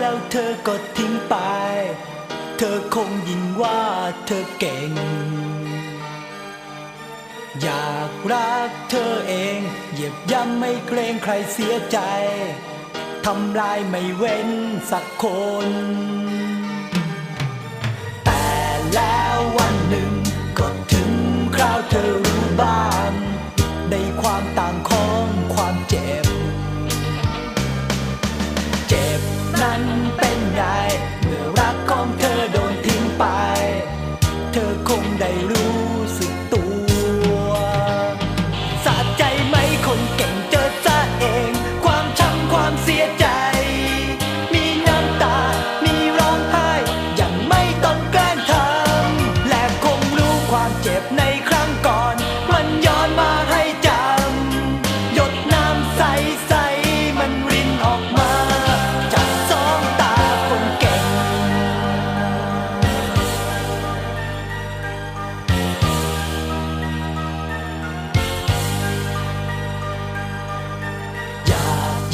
แล้วเธอก็ทิ้งไป เธอคงยิ่งว่าเธอเก่ง อยากรักเธอเอง เหยียบย่ำไม่เกรงใครเสียใจ ทำลายไม่เว้นสักคน แต่แล้ววันหนึ่ง ก็ถึงคราวเธอรู้บ้าง ในความต่างของความเจ็บ เจ็บ นั้นเป็นไงเมื่อ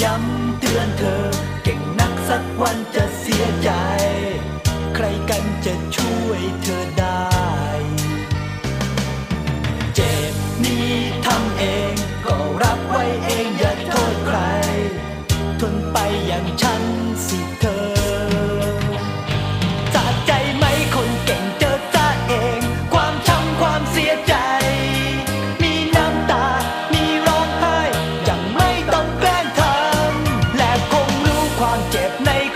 ย้ำเตือนเธอ เก่งนักสักวันจะเสียใจ ใครกันจะช่วยเธอได้ เจ็บนี้ทำเอง 你